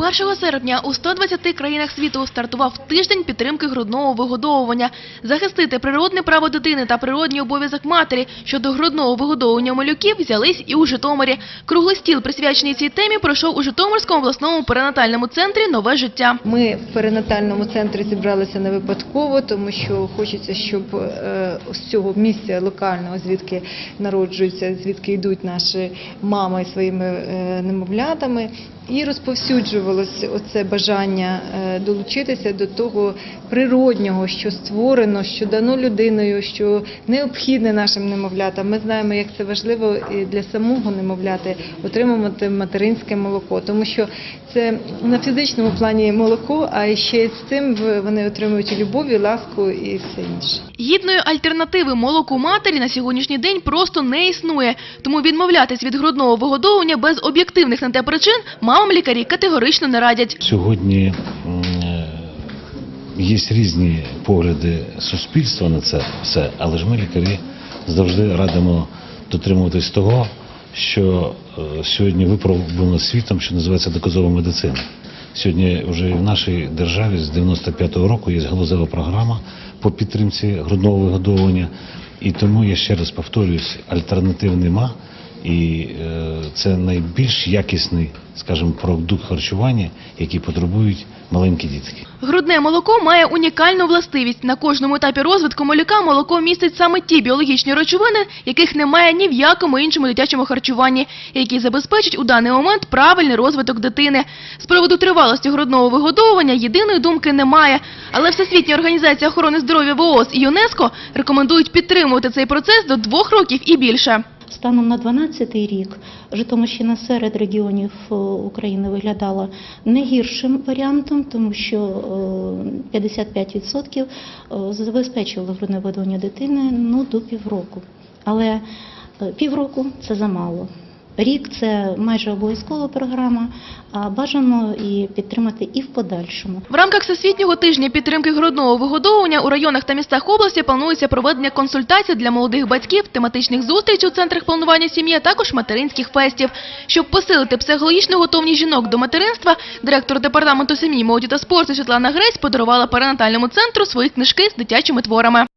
1 серпня у 120 країнах світу стартував тиждень підтримки грудного вигодовування. Захистити природне право дитини та природній обов'язок матері щодо грудного вигодовування малюків взялись і у Житомирі. Круглий стіл, присвячений цій темі, пройшов у Житомирському обласному перинатальному центрі «Нове життя». Ми в перинатальному центрі зібралися не випадково, тому що хочеться, щоб е, з цього місця локального, звідки народжуються, звідки йдуть наші мами своїми е, немовлятами, і розповсюджувалося оце бажання е, долучитися до того природнього, що створено, що дано людиною, що необхідне нашим немовлятам. Ми знаємо, як це важливо і для самого немовляти отримувати материнське молоко, тому що це на фізичному плані молоко, а ще з цим в- вони отримують і любов, і ласку, і все інше. Гідної альтернативи молоку матері на сьогоднішній день просто не існує. Тому відмовлятись від грудного вигодовування без об'єктивних на те причин мамам лікарі категорично не радять. Сьогодні є різні погляди суспільства на це все, але ж ми, лікарі, завжди радимо дотримуватись того, що е, сьогодні випробувано світом, що називається доказова медицина. Сьогодні вже в нашій державі з 95-го року є галузева програма по підтримці грудного вигодовування. І тому я ще раз повторююсь, альтернатив нема. І е, це найбільш якісний, скажімо, продукт харчування, який потребують маленькі дітки. Грудне молоко має унікальну властивість. На кожному етапі розвитку малюка молоко містить саме ті біологічні речовини, яких немає ні в якому іншому дитячому харчуванні, які забезпечать у даний момент правильний розвиток дитини. З приводу тривалості грудного вигодовування єдиної думки немає. Але Всесвітня організація охорони здоров'я ВООЗ і ЮНЕСКО рекомендують підтримувати цей процес до двох років і більше. Станом на 12 рік Житомирщина серед регіонів е, України виглядала не гіршим варіантом, тому що е, 55% е, забезпечували грудне видовання дитини ну, до півроку. Але е, півроку це замало. Рік це майже обов'язкова програма, а бажано і підтримати і в подальшому. В рамках Всесвітнього тижня підтримки грудного вигодовування у районах та містах області планується проведення консультацій для молодих батьків, тематичних зустрічей у центрах планування сім'ї, а також материнських фестів. Щоб посилити психологічну готовність жінок до материнства, директор департаменту сім'ї, молоді та спорту Світлана Грець подарувала перинатальному центру свої книжки з дитячими творами.